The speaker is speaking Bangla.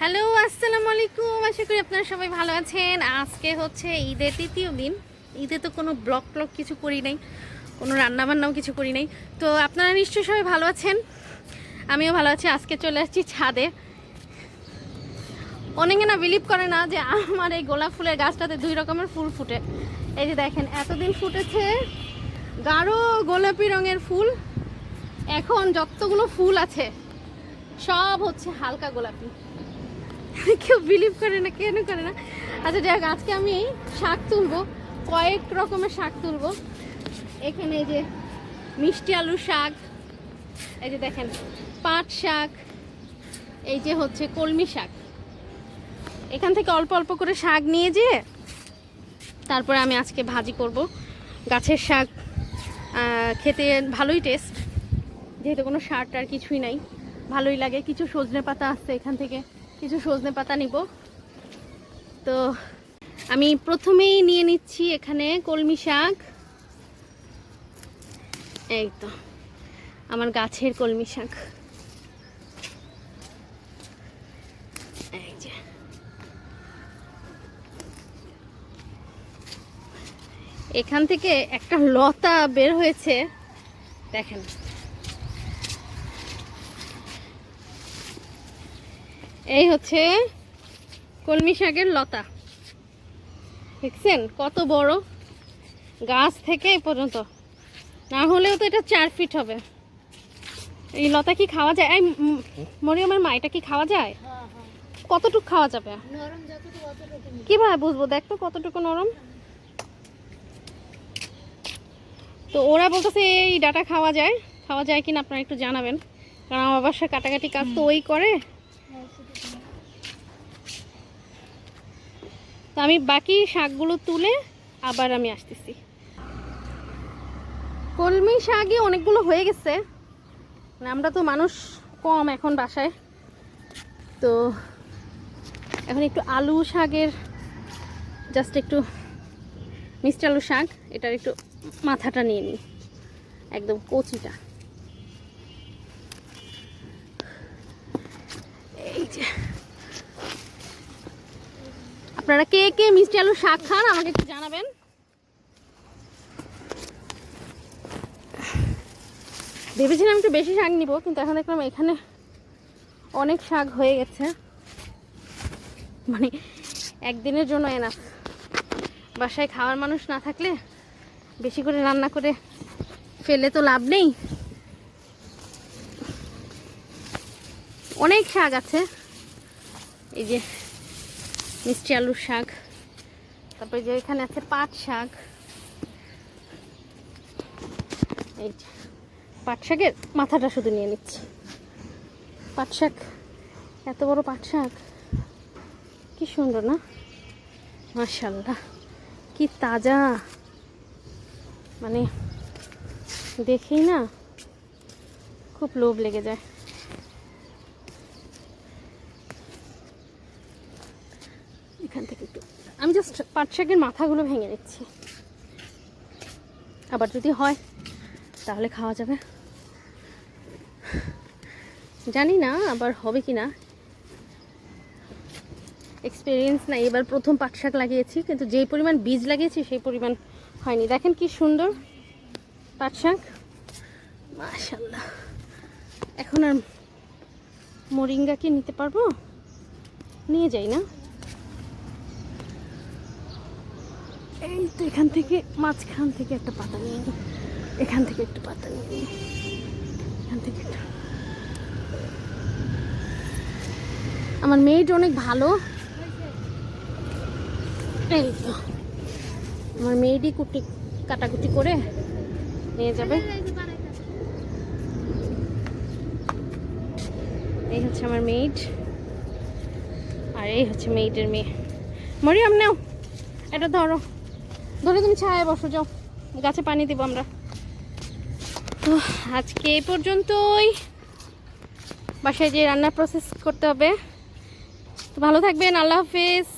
হ্যালো, আসসালামু আলাইকুম। আশা করি আপনারা সবাই ভালো আছেন। আজকে হচ্ছে ঈদের তৃতীয় দিন। ঈদে তো কোনো ব্লগ ট্লগ কিছু করি নাই, কোনো রান্নাবান্নাও কিছু করি নাই। তো আপনারা নিশ্চয়ই সবাই ভালো আছেন? আমিও ভালো আছি। আজকে চলে আসছি ছাদে। অনেকে না বিলিভ করে না যে আমার এই গোলাপ ফুলের গাছটাতে দুই রকমের ফুল ফুটে। এই যে দেখেন, এতদিন ফুটেছে গাঢ় গোলাপি রঙের ফুল। এখন যতগুলো ফুল আছে, সব হচ্ছে হালকা গোলাপি। কেউ বিলিভ করে না, কেন করে না? আচ্ছা যাক, আজকে আমি শাক তুলবো, কয়েক রকমের শাক তুলবো। এখানে যে মিষ্টি আলু শাক, এই যে দেখেন, পাট শাক, এই যে হচ্ছে কলমি শাক। এখান থেকে অল্প অল্প করে শাক নিয়ে যেয়ে তারপরে আমি আজকে ভাজি করব। গাছের শাক খেতে ভালোই টেস্ট যেহেতু কোনো সার টার কিছুই নাই, ভালোই লাগে। কিছু সজনে পাতা আসছে এখান থেকে। কিছু সজনে পাতা নিব। তো আমি প্রথমেই নিয়ে নিচ্ছি এখানে কলমি শাক। এই তো, আমার গাছের কলমি শাক। এখান থেকে একটা লতা বের হয়েছে। দেখেন। এই হচ্ছে কলমি শাকের লতা। দেখছেন? কত বড় গাছ থেকে এ পর্যন্ত। না হলেও তো এটা চার ফিট হবে। এই লতা কি খাওয়া যায়? এই মরিয়মের মা এটা কি খাওয়া যায়? কতটুকু খাওয়া যাবে? কীভাবে বুঝব? দেখ তো কতটুকু নরম। তো ওরা বলতেছে এই ডাটা খাওয়া যায়। খাওয়া যায় কিনা আপনারা একটু জানাবেন। কারণ আমার বাসায় কাটাকাটি কাজ তো ওই করে। তো আমি বাকি শাকগুলো তুলে আবার আমি আসতেছি। কলমি শাকই অনেকগুলো হয়ে গেছে। মানে আমরা তো মানুষ কম এখন বাসায়। তো এখন একটু আলু শাকের জাস্ট একটু মিষ্টি আলু শাক, এটার একটু মাথাটা নিয়ে নিই। একদম কচিটা। আপনারা কে কে মিষ্টি আলু শাক খান আমাকে একটু জানাবেন। ভেবেছিলাম একটু বেশি শাক নিব, কিন্তু এখন দেখলাম এখানে অনেক শাক হয়ে গেছে। মানে একদিনের জন্য এনা বাসায় খাওয়ার মানুষ না থাকলে বেশি করে রান্না করে ফেলে তো লাভ নেই। অনেক শাক আছে। এই যে মিষ্টি আলুর শাক। তারপরে যে এখানে আছে পাট শাক। এই পাট শাকের মাথাটা শুধু নিয়ে নিচ্ছি। পাট শাক, এত বড় পাট শাক। কি সুন্দর না? মাশাল্লাহ কি তাজা। মানে দেখেই না খুব লোভ লেগে যায়। এখান থেকে একটু। আমি জাস্ট পাট শাকের মাথাগুলো ভেঙে নিচ্ছি। আবার যদি হয়, তাহলে খাওয়া যাবে। জানি না আবার হবে কি না এক্সপিরিয়েন্স না, এবার প্রথম পাট শাক লাগিয়েছি, কিন্তু যেই পরিমাণ বীজ লাগিয়েছি, সেই পরিমাণ হয়নি। দেখেন কি সুন্দর পাট শাক। মাশাল্লাহ এখন আর মরিঙ্গা কি নিতে পারব? নিয়ে যাই না। এই তো এখান থেকে মাঝখান থেকে একটা পাতা নিয়ে এখান থেকে একটু পাতা নিয়ে এখান থেকে একটা। আমার মেয়েটা অনেক ভালো। এই তো। আমার মেয়েটি কুটি কাটাকুটি করে নিয়ে যাবে। এই হচ্ছে আমার মেয়েট। আর এই হচ্ছে মেয়েটের মেয়ে। মরিয়াম, নাও। এটা ধরো। ধরে তুমি ছায় বসো, যাও। গাছে পানি দেবো আমরা। তো আজকে এই পর্যন্তই। বাসায় যে রান্নার প্রসেস করতে হবে। তো ভালো থাকবেন, আল্লাহ হাফিজ।